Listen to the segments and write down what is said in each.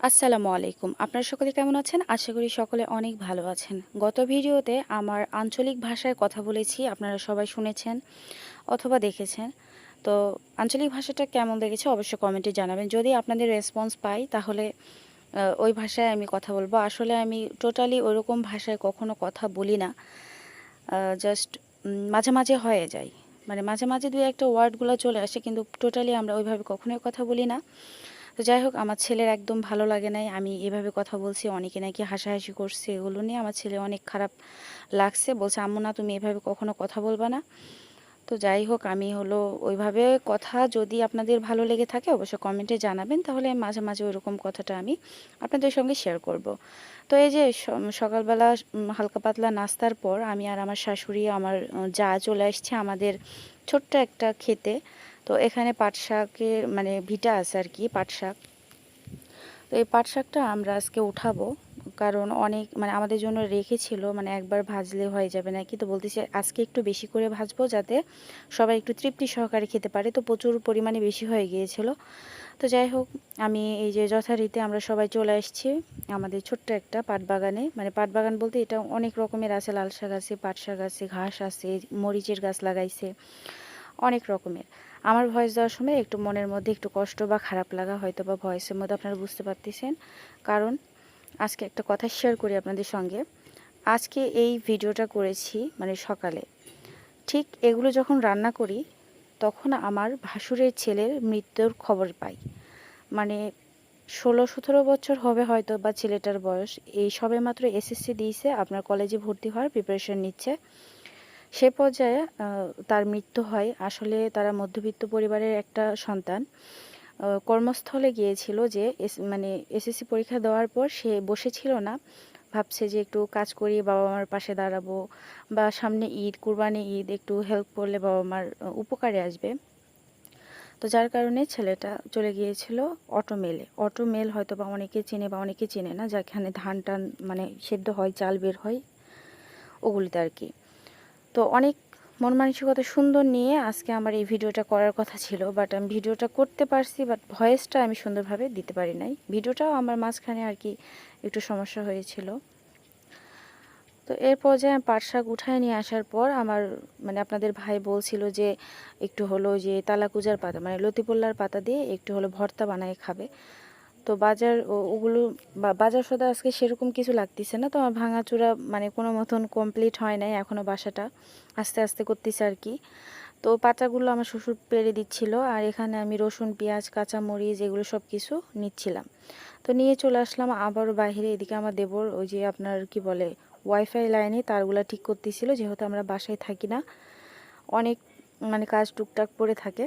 আসসালামু আলাইকুম। আপনারা সকলে কেমন আছেন? আশা করি সকলে অনেক ভালো আছেন। গত ভিডিওতে আমার আঞ্চলিক ভাষায় কথা বলেছি, আপনারা সবাই শুনেছেন অথবা দেখেছেন। তো আঞ্চলিক ভাষাটা কেমন লেগেছে অবশ্যই কমেন্টে জানাবেন। যদি আপনাদের রেসপন্স পাই, তাহলে ওই ভাষায় আমি কথা বলব। আসলে আমি টোটালি ওইরকম ভাষায় কখনো কথা বলি না। জাস্ট মাঝে মাঝে হয়ে যায়। মানে মাঝে মাঝে দুই একটা ওয়ার্ডগুলো চলে আসে, কিন্তু টোটালি আমরা ওইভাবে কখনোই কথা বলি না। তো যাই হোক, আমার ছেলের একদম ভালো লাগে নাই। আমি এভাবে কথা বলছি, অনেকে নাকি হাসাহাসি করছে, এগুলো নিয়ে আমার ছেলে অনেক খারাপ লাগছে। বলছে, আম্মু না, তুমি এভাবে কখনো কথা বলবা না। তো যাই হোক, আমি হলো ওইভাবে কথা যদি আপনাদের ভালো লেগে থাকে, অবশ্যই কমেন্টে জানাবেন। তাহলে মাঝে মাঝে ওইরকম কথাটা আমি আপনাদের সঙ্গে শেয়ার করব। তো এই যে সকালবেলা হালকা পাতলা নাস্তার পর আমি আর আমার শাশুড়ি, আমার যা চলে আসছে আমাদের ছোট্ট একটা খেতে। তো এখানে পাট শাকের মানে ভিটা আছে আর কি পাট শাক তো এই পাট শাকটা আমরা আজকে উঠাবো, কারণ অনেক মানে আমাদের জন্য রেখেছিল মানে একবার ভাজলে হয়ে যাবে নাকি? তো বলতেছি আজকে একটু বেশি করে ভাজবো যাতে সবাই একটু তৃপ্তি সহকারে খেতে পারে। তো প্রচুর পরিমাণে বেশি হয়ে গিয়েছিল। তো যাই হোক, আমি এই যে যথারীতি আমরা সবাই চলে আসছি আমাদের ছোট্ট একটা পাট বাগানে মানে পাট বাগান বলতে এটা অনেক রকমের আছে, লাল শাক আছে, পাট শাক আছে, ঘাস আছে, মরিচের গাছ লাগাইছে, অনেক রকমের। আমার ভয়েস দেওয়ার সময় একটু মনের মধ্যে একটু কষ্ট বা খারাপ লাগা হয়তো বা ভয়েসের মধ্যে আপনারা বুঝতে পারতেছেন। কারণ আজকে একটা কথা শেয়ার করি আপনাদের সঙ্গে। আজকে এই ভিডিওটা করেছি মানে সকালে। ঠিক এগুলো যখন রান্না করি, তখন আমার ভাসুরের ছেলের মৃত্যুর খবর পাই। মানে ষোলো সতেরো বছর হবে হয়তো বা ছেলেটার বয়স। এই সবে মাত্র এসএসসি দিয়েছে, আপনার কলেজে ভর্তি হওয়ার প্রিপারেশন নিচ্ছে। সে পর্যায়ে তার মৃত্যু হয়। আসলে তারা মধ্যবিত্ত পরিবারের একটা সন্তান। কর্মস্থলে গিয়েছিল যে মানে এসএসসি পরীক্ষা দেওয়ার পর সে বসেছিল না। ভাবছে যে একটু কাজ করি বাবা মার পাশে দাঁড়াবো বা সামনে ঈদ, কুরবানি ঈদ, একটু হেল্প করলে বাবা মার উপকারে আসবে। তো যার কারণে ছেলেটা চলে গিয়েছিল অটো মেলে অটো মেল হয়তো বা অনেকে চেনে বা অনেকে চেনে না যেখানে ধান টান মানে সেদ্ধ হয়, চাল বের হয়, ওগুলিতে আর কি। তো অনেক মন মানসিকতা সুন্দর নিয়ে আজকে আমার এই ভিডিওটা করার কথা ছিল বাট আমি ভিডিওটা করতে পারছি বাট ভয়েসটা আমি সুন্দরভাবে দিতে পারি নাই। ভিডিওটাও আমার মাঝখানে আর কি একটু সমস্যা হয়েছিল। তো এর পর্যায়ে আমি পাট শাক উঠায় নিয়ে আসার পর আমার মানে আপনাদের ভাই বলছিল যে একটু হলো যে তালাকুজার পাতা মানে লতিপল্লার পাতা দিয়ে একটু হলো ভর্তা বানায় খাবে। তো বাজার ওগুলো বাজার সদা আজকে সেরকম কিছু লাগতেছে না। তো আমার ভাঙাচোরা মানে কোনো মতন কমপ্লিট হয় নাই এখনও বাসাটা। আস্তে আস্তে করতেছে আর কি। তো পাতাগুলো আমার শ্বশুর পেরে দিচ্ছিল আর এখানে আমি রসুন, পেঁয়াজ কাঁচা মরিচ এগুলো সব কিছু নিচ্ছিলাম। তো নিয়ে চলে আসলাম আবারও বাইরে। এদিকে আমার দেবর ওই যে আপনার কি বলে ওয়াইফাই লাইনে তারগুলো ঠিক করতেছিল, যেহেতু আমরা বাসায় থাকি না। অনেক মানে কাজ টুকটাক পড়ে থাকে।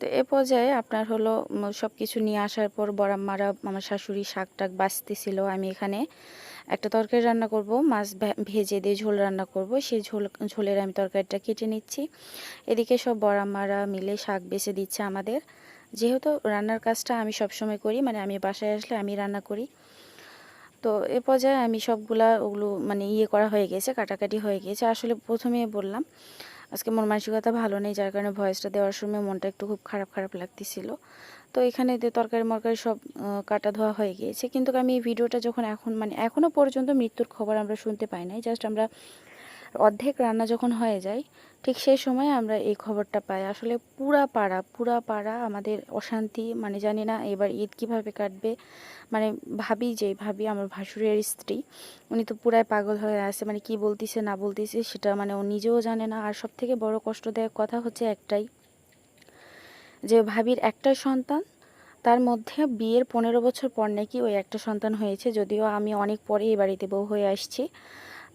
তো এ পর্যায়ে আপনার হলো সব কিছু নিয়ে আসার পর বড়াম্মারা আমার শাশুড়ি শাক টাক বাছতেছিল আমি এখানে একটা তরকারি রান্না করব, মাছ ভেজে দিয়ে ঝোল রান্না করব, সেই ঝোল, ঝোলের আমি তরকারিটা কেটে নিচ্ছি। এদিকে সব বড়াম্মারা মিলে শাক বেছে দিচ্ছে আমাদের। যেহেতু রান্নার কাজটা আমি সবসময় করি মানে আমি বাসায় আসলে আমি রান্না করি। তো এ পর্যায়ে আমি সবগুলা ওগুলো মানে ইয়ে করা হয়ে গেছে, কাটাকাটি হয়ে গেছে। আসলে প্রথমে বললাম আজকে মন মানসিকতা ভালো নেই, যার কারণে ভয়েসটা দেওয়ার সময় মনটা একটু খুব খারাপ খারাপ লাগতেছিল। তো এখানে তরকারি, মরকারি সব কাটা ধোয়া হয়ে গিয়েছে। কিন্তু আমি এই ভিডিওটা যখন এখন মানে এখনও পর্যন্ত মৃত্যুর খবর আমরা শুনতে পাই নাই জাস্ট আমরা অর্ধেক রান্না যখন হয়ে যায়, ঠিক সেই সময় আমরা এই খবরটা পাই। আসলে পুরা পাড়া পুরা পাড়া আমাদের অশান্তি মানে জানি না এবার ঈদ কীভাবে কাটবে। মানে ভাবি যে, ভাবি আমার ভাসুরের স্ত্রী, উনি তো পুরাই পাগল হয়ে আছে মানে কি বলতিছে, না বলতিছে, সেটা মানে ও নিজেও জানে না। আর সব থেকে বড় কষ্টদায়ক কথা হচ্ছে একটাই, যে ভাবির একটাই সন্তান, তার মধ্যে বিয়ের পনেরো বছর পর নাকি ওই একটা সন্তান হয়েছে, যদিও আমি অনেক পরে এই বাড়িতে বউ হয়ে আসছি।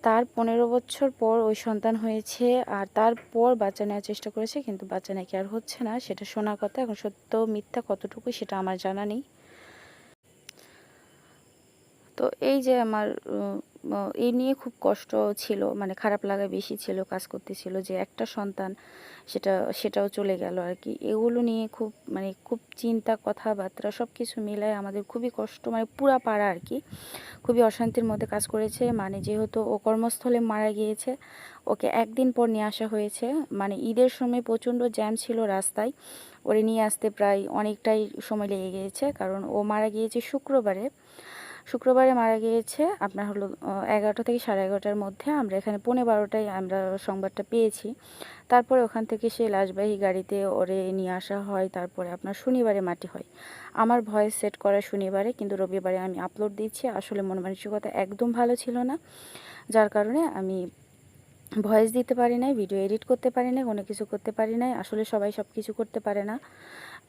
তার পনেরো বছর পর ওই সন্তান হয়েছে আর তারপর বাচ্চা নেওয়ার চেষ্টা করেছে, কিন্তু বাচ্চা নাকি আর হচ্ছে না, সেটা শোনার কথা, এখন সত্য মিথ্যা কতটুকু সেটা আমার জানা নেই। তো এই যে আমার এই নিয়ে খুব কষ্ট ছিল মানে খারাপ লাগা বেশি ছিল, কাজ করতেছিল যে একটা সন্তান সেটা, সেটাও চলে গেল আর কি এগুলো নিয়ে খুব মানে খুব চিন্তা, কথাবার্তা সব কিছু মিলায় আমাদের খুবই কষ্ট মানে পুরা পাড়া আর কি খুবই অশান্তির মধ্যে কাজ করেছে মানে যেহেতু ও কর্মস্থলে মারা গিয়েছে, ওকে একদিন পর নিয়ে আসা হয়েছে। মানে ঈদের সময় প্রচণ্ড জ্যাম ছিল রাস্তায়, ওরে নিয়ে আসতে প্রায় অনেকটাই সময় লেগে গিয়েছে, কারণ ও মারা গিয়েছে শুক্রবারে। শুক্রবারে মারা গিয়েছে। আপনার হলো এগারোটা থেকে সাড়ে এগারোটার মধ্যে আমরা এখানে পৌনে বারোটায় আমরা সংবাদটা পেয়েছি। তারপরে ওখান থেকে সে লাশবাহী গাড়িতে ওরে নিয়ে আসা হয়। তারপরে আপনার শনিবারে মাটি হয়। আমার ভয়েস সেট করা শনিবারে, কিন্তু রবিবারে আমি আপলোড দিচ্ছি। আসলে মন মানসিকতা একদম ভালো ছিল না। যার কারণে আমি ভয়েস দিতে পারি নাই, ভিডিও এডিট করতে পারি নাই, কোনো কিছু করতে পারি নাই। আসলে সবাই সব কিছু করতে পারে না।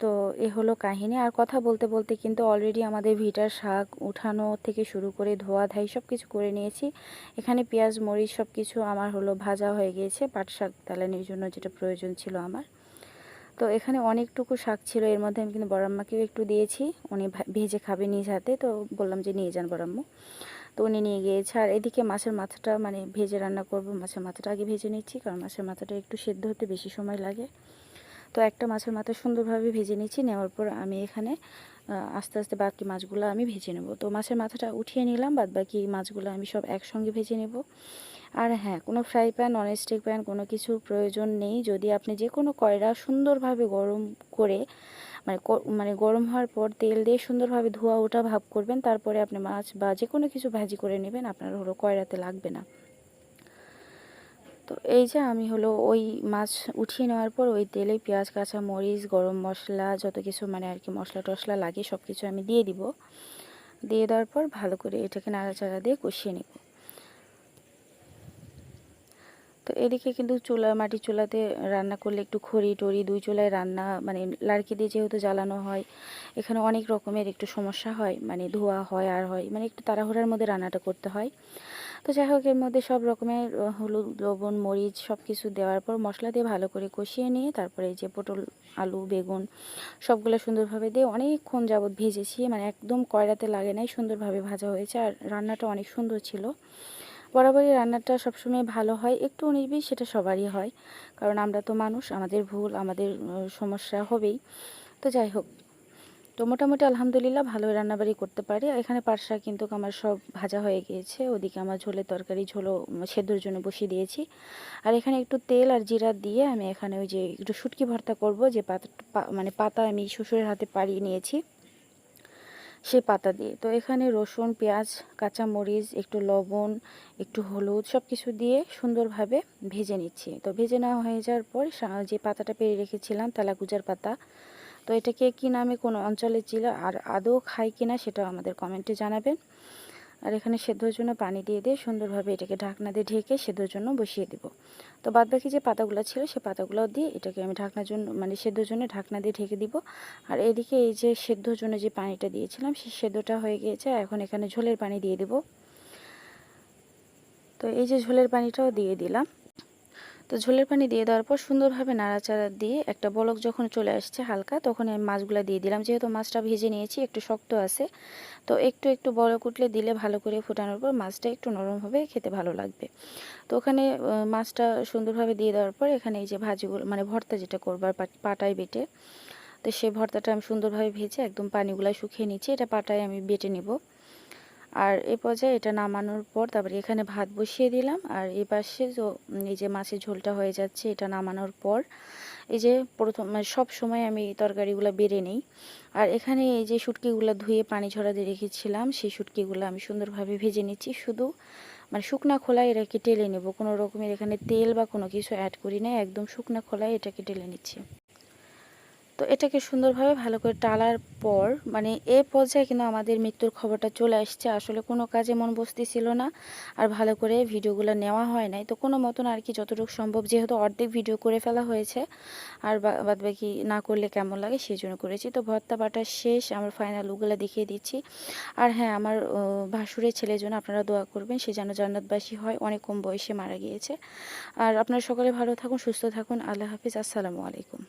তো এ হলো কাহিনী। আর কথা বলতে বলতে কিন্তু অলরেডি আমাদের ভিটার শাক উঠানো থেকে শুরু করে ধোয়া ধাই সব কিছু করে নিয়েছি। এখানে পেঁয়াজ, মরিচ সব কিছু আমার হলো ভাজা হয়ে গিয়েছে। পাট শাক তালানির জন্য যেটা প্রয়োজন ছিল আমার। তো এখানে অনেকটুকু শাক ছিল, এর মধ্যে আমি কিন্তু বড়াম্মাকেও একটু দিয়েছি। উনি ভেজে খাবে নিজ হাতে। তো বললাম যে নিয়ে যান বড়াম্মু তো উনি নিয়ে গিয়েছে। আর এদিকে মাছের মাথাটা মানে ভেজে রান্না করব, মাছের মাথাটা আগে ভেজে নিচ্ছি, কারণ মাছের মাথাটা একটু সেদ্ধ হতে বেশি সময় লাগে। তো একটা মাছের মাথা সুন্দরভাবে ভেজে নিচ্ছি, নেওয়ার পর আমি এখানে আস্তে আস্তে বাকি মাছগুলো আমি ভেজে নেব। তো মাছের মাথাটা উঠিয়ে নিলাম বাদ বাকি মাছগুলো আমি সব একসঙ্গে ভেজে নেব। আর হ্যাঁ কোনো ফ্রাই প্যান, ননস্টিক প্যান কোনো কিছুর প্রয়োজন নেই। যদি আপনি যে কোনো কয়রা সুন্দরভাবে গরম করে মানে মানে গরম হওয়ার পর তেল দিয়ে সুন্দরভাবে ধোয়া ওটা ভাব করবেন, তারপরে আপনি মাছ বা যে কোনো কিছু ভাজি করে নেবেন, আপনার হলো কয়রাতে লাগবে না। তো এই যে আমি হলো ওই মাছ উঠিয়ে নেওয়ার পর ওই তেলে পেঁয়াজ, কাঁচা মরিচ, গরম মশলা, যত কিছু মানে আর কি মশলা টশলা লাগে সব কিছু আমি দিয়ে দিব। দিয়ে দেওয়ার পর ভালো করে এটাকে নাড়াচাড়া দিয়ে কষিয়ে নেব। তো এদিকে কিন্তু চুলা মাটি চুলাতে রান্না করলে একটু খড়ি টড়ি দুই চুলায় রান্না মানে লাড়কি দিয়ে যেহেতু জ্বালানো হয়, এখানে অনেক রকমের একটু সমস্যা হয় মানে ধোয়া হয়, আর হয় মানে একটু তাড়াহুড়ার মধ্যে রান্নাটা করতে হয়। তো যাই হোক, এর মধ্যে সব রকমের হলুদ, লবণ, মরিচ সব কিছু দেওয়ার পর মশলা দিয়ে ভালো করে কষিয়ে নিয়ে তারপরে যে পটল, আলু, বেগুন সবগুলো সুন্দরভাবে দিয়ে অনেকক্ষণ যাবৎ ভেজেছি মানে একদম কয়রাতে লাগে নাই, সুন্দরভাবে ভাজা হয়েছে, আর রান্নাটা অনেক সুন্দর ছিল। বরাবরই রান্নাটা সবসময় ভালো হয়, একটু উনিশ সেটা সবারই হয়। কারণ আমরা তো মানুষ, আমাদের ভুল, আমাদের সমস্যা হবেই। তো যাই হোক, তো মোটামুটি আলহামদুলিল্লাহ ভালো রান্নাবাড়ি করতে পারি। এখানে পার্শা কিন্তু আমার সব ভাজা হয়ে গিয়েছে। ওদিকে আমার ঝোলের তরকারি, ঝোলও সেদ্ধর জন্য বসিয়ে দিয়েছি। আর এখানে একটু তেল আর জিরা দিয়ে আমি এখানে ওই যে একটু শুটকি ভর্তা করব, যে পাতা মানে পাতা আমি শ্বশুরের হাতে পাড়িয়ে নিয়েছি। সেই পাতা দিয়ে। তো এখানে রসুন, পেঁয়াজ, কাঁচামরিচ, একটু লবণ, একটু হলুদ সব কিছু দিয়ে সুন্দরভাবে ভেজে নিচ্ছি। তো ভেজে নেওয়া হয়ে যাওয়ার পর যে পাতাটা পেরে রেখেছিলাম তেলাগুজার পাতা। তো এটাকে কি নামে কোনো অঞ্চলে ছিল আর আদৌ খাই কিনা সেটাও আমাদের কমেন্টে জানাবেন। আর এখানে সেদ্ধর জন্য পানি দিয়ে দিয়ে সুন্দরভাবে এটাকে ঢাকনা দিয়ে ঢেকে সেদ্ধর জন্য বসিয়ে দেব। তো বাদ বাকি যে পাতাগুলো ছিল সে পাতাগুলো দিয়ে এটাকে আমি ঢাকনার জন্য মানে সেদ্ধর জন্য ঢাকনা দিয়ে ঢেকে দিব। আর এদিকে এই যে সেদ্ধর জন্য যে পানিটা দিয়েছিলাম সেই সেদ্ধটা হয়ে গিয়েছে। এখন এখানে ঝোলের পানি দিয়ে দেব। তো এই যে ঝোলের পানিটাও দিয়ে দিলাম। তো ঝোলের পানি দিয়ে দেওয়ার পর সুন্দরভাবে নাড়াচাড়া দিয়ে একটা বলক যখন চলে আসছে হালকা, তখন আমি মাছগুলো দিয়ে দিলাম। যেহেতু মাছটা ভেজে নিয়েছি, একটু শক্ত আছে, তো একটু একটু বলক উঠলে দিলে ভালো করে ফুটানোর পর মাছটা একটু নরম হবে খেতে ভালো লাগবে। তো ওখানে মাছটা সুন্দরভাবে দিয়ে দেওয়ার পর এখানে এই যে ভাজিগুলো মানে ভর্তা যেটা করবার পাটায় বেটে, তো সেই ভর্তাটা আমি সুন্দরভাবে ভেজে একদম পানিগুলো শুকিয়ে নিচ্ছি। এটা পাটায় আমি বেটে নেব। আর এ পর্যায়ে এটা নামানোর পর তারপরে এখানে ভাত বসিয়ে দিলাম। আর এই পাশে এই যে মাছের ঝোলটা হয়ে যাচ্ছে, এটা নামানোর পর এই যে প্রথম মানে সব সময় আমি তরকারিগুলো বেড়ে নেই। আর এখানে এই যে শুটকিগুলো ধুয়ে পানি ঝরা দিয়ে রেখেছিলাম, সেই শুটকিগুলো আমি সুন্দরভাবে ভেজে নিচ্ছি। শুধু মানে শুকনা খোলায় এটাকে টেলে নেব। কোনো রকমের এখানে তেল বা কোনো কিছু অ্যাড করি না, একদম শুকনা খোলায় এটাকে টেলে নিচ্ছি। তো এটাকে সুন্দরভাবে ভালো করে টালার পর মানে এ পর্যায়ে কিন্তু আমাদের মৃত্যুর খবরটা চলে আসছে। আসলে কোনো কাজে মন বসতেছিল না আর ভালো করে ভিডিওগুলো নেওয়া হয় নাই। তো কোনো মতন আর কি যতটুকু সম্ভব, যেহেতু অর্ধেক ভিডিও করে ফেলা হয়েছে, আর বাদ বাকি না করলে কেমন লাগে সেই জন্য করেছি। তো ভর্তা বাটা শেষ, আমার ফাইনাল লুকগুলো দেখিয়ে দিচ্ছি। আর হ্যাঁ আমার ভাসুরের ছেলের জন্য আপনারা দোয়া করবেন, সে যেন জান্নাতবাসী হয়, অনেক কম বয়সে মারা গিয়েছে। আর আপনারা সকলে ভালো থাকুন, সুস্থ থাকুন, আল্লাহ হাফিজ, আসসালামু আলাইকুম।